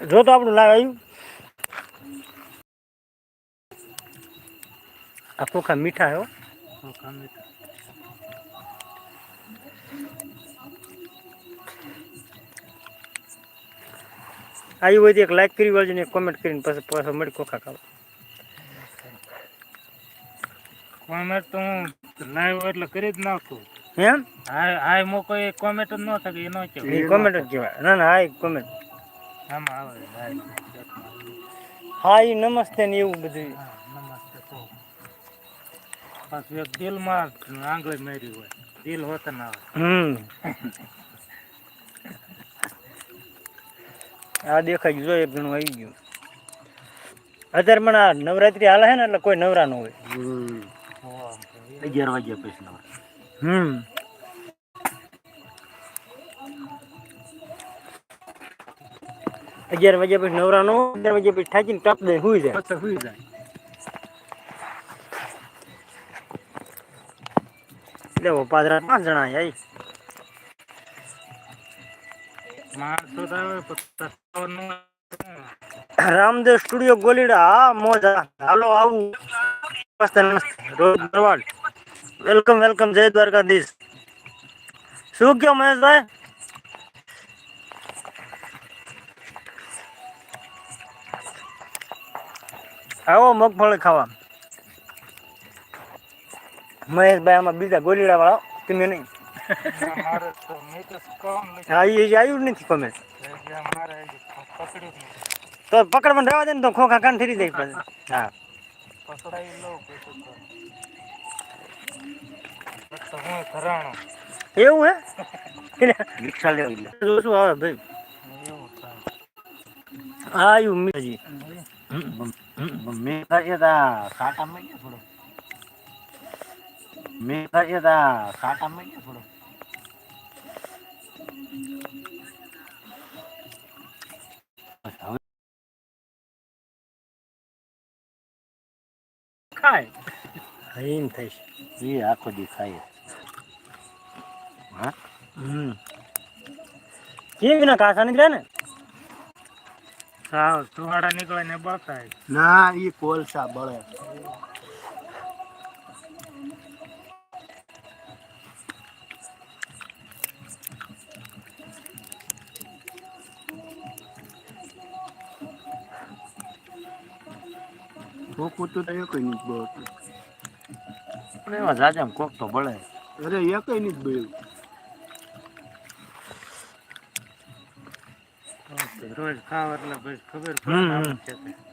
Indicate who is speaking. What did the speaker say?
Speaker 1: જો તો આપણું લાવ આવ્યું. આ ખોખા મીઠા હો
Speaker 2: મીઠા.
Speaker 1: આવ્યું હોય તો એક લાઈક કરી વાળજો ને કોમેન્ટ કરીને પછી પાછો મળી ખોખા ખાવા.
Speaker 2: કોમેન્ટ તો હું લાઈવ એટલે કરી જ નાખું.
Speaker 1: એમ?
Speaker 2: હા હા મોકો એ કોમેન્ટ જ ન થાય એ ન કહેવાય.
Speaker 1: કોમેન્ટ જ કહેવાય. ના ના હા કોમેન્ટ
Speaker 2: આમાં આવે
Speaker 1: હા એ નમસ્તે ને એવું બધું
Speaker 2: નમસ્તે કહો પાછું એક દિલમાં આંગળી મારી હોય દિલ હોત ના આવે
Speaker 1: હમ. આ દેખાઈ ગયું એક જણું આવી ગયું. અત્યારે પણ આ નવરાત્રી હાલે છે ને એટલે કોઈ નવરા ન હોય.
Speaker 3: અગિયાર વાગ્યા પછી નવરા.
Speaker 1: હમ. અગિયાર વાગ્યા પછી નવરા નો અગિયાર વાગ્યા પછી ઠાકીને ટપ દે સુઈ જાય.
Speaker 2: પછી સુઈ જાય.
Speaker 1: એટલે પાદરા પાંચ જણા આઈ
Speaker 2: માણસો તો આવે પણ તત્વનું
Speaker 1: રામદેવ સ્ટુડિયો ગોલીડા હા મોજ. હા. હાલો આવું. નમસ્તે નમસ્તે રોજ ભરવાડ વેલકમ વેલકમ જય દ્વારકાધીશ. શું કયો મહેશભાઈ? આવો મગફળી ખાવા. મહેશભાઈ આમાં બીજા ગોલીડા વાળા તમે નહીં.
Speaker 2: મારે તો મેં તો કામ નથી
Speaker 1: હા એ આવ્યું જ નથી કોમેન્ટ
Speaker 2: એટલે મારે હજી પકડ્યું જ નથી
Speaker 1: તો પકડવાનું રહેવા દે ને તો ખોખા કાન ફરી જાય પાછું. હા.
Speaker 2: પકડાઈ લઉં પછી તો તો હું ઘરાણો
Speaker 1: એવું હે?
Speaker 3: રિક્ષા લેવી લે.
Speaker 1: જો શું આવે ભાઈ?
Speaker 2: એવું થાય
Speaker 1: આ આવ્યું મી હજી.
Speaker 3: મેં કરીએ તા સાટા મળીએ થોડો. મેં કરીએ તા સાટા મળીએ થોડો. બસ હવે
Speaker 2: ખાય
Speaker 3: એ આખો દી ખાઈએ હા?
Speaker 1: હમ. કેમ વિના કાસા નીકળ્યા ને?
Speaker 2: સાવ સુવાડા નીકળે ને બળતા
Speaker 3: ના એ કોલસા બળે. કોકું તો એક નહીં બળતું. પણ એવા જાજામ કોક તો બળે. અરે એકય નહીં બળ્યું.
Speaker 2: રોજ ખાવ એટલે ખબર પડે.